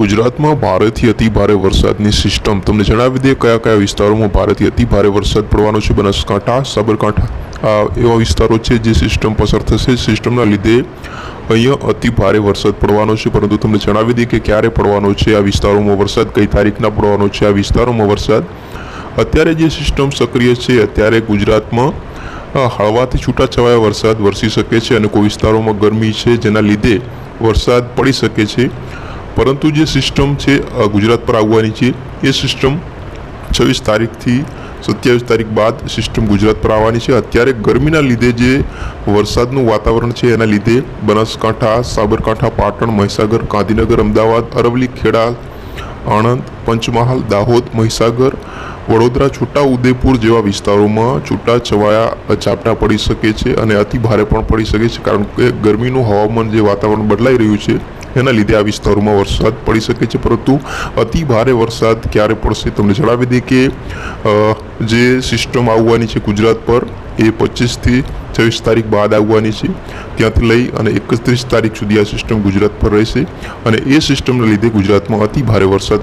ગુજરાતમાં ભારેથી અતિ ભારે વરસાદની સિસ્ટમ. તમને જણાવી દઈએ કયા કયા વિસ્તારોમાં ભારેથી અતિ ભારે વરસાદ પડવાનો છે? બનાસકાંઠા, સાબરકાંઠા, આ એવા વિસ્તારો છે જે સિસ્ટમ પસાર થશે. સિસ્ટમના લીધે અહીંયા અતિ ભારે વરસાદ પડવાનો છે. પરંતુ તમને જણાવી દઈએ કે ક્યારે પડવાનો છે? આ વિસ્તારોમાં વરસાદ કઈ તારીખના પડવાનો છે? આ વિસ્તારોમાં વરસાદ અત્યારે જે સિસ્ટમ સક્રિય છે, અત્યારે ગુજરાતમાં હળવાથી છૂટાછવાયા વરસાદ વરસી શકે છે અને કોઈ વિસ્તારોમાં ગરમી છે જેના લીધે વરસાદ પડી શકે છે. પરંતુ જે સિસ્ટમ છે ગુજરાત પર આવવાની છે, એ સિસ્ટમ છવ્વીસ તારીખથી સત્યાવીસ તારીખ બાદ સિસ્ટમ ગુજરાત પર આવવાની છે. અત્યારે ગરમીના લીધે જે વરસાદનું વાતાવરણ છે, એના લીધે બનાસકાંઠા, સાબરકાંઠા, પાટણ, મહીસાગર, ગાંધીનગર, અમદાવાદ, અરવલ્લી, ખેડા, આણંદ, પંચમહાલ, દાહોદ, મહીસાગર, વડોદરા, છોટા ઉદેપુર જેવા વિસ્તારોમાં છૂટા છવાયા ઝાપટા પડી શકે છે અને અતિ ભારે પણ પડી શકે છે. કારણ કે ગરમીનું હવામાન જે વાતાવરણ બદલાઈ રહ્યું છે એના લીધે આ વિસ્તારોમાં વરસાદ પડી શકે છે. પરંતુ અતિ ભારે વરસાદ ક્યારે પડશે તમને જણાવી દઈએ કે જે સિસ્ટમ આવવાની છે ગુજરાત પર એ પચીસથી છવ્વીસ તારીખ બાદ આવવાની છે. ત્યાંથી લઈ અને એકત્રીસ તારીખ સુધી આ સિસ્ટમ ગુજરાત પર રહેશે અને એ સિસ્ટમને લીધે ગુજરાતમાં અતિ ભારે વરસાદ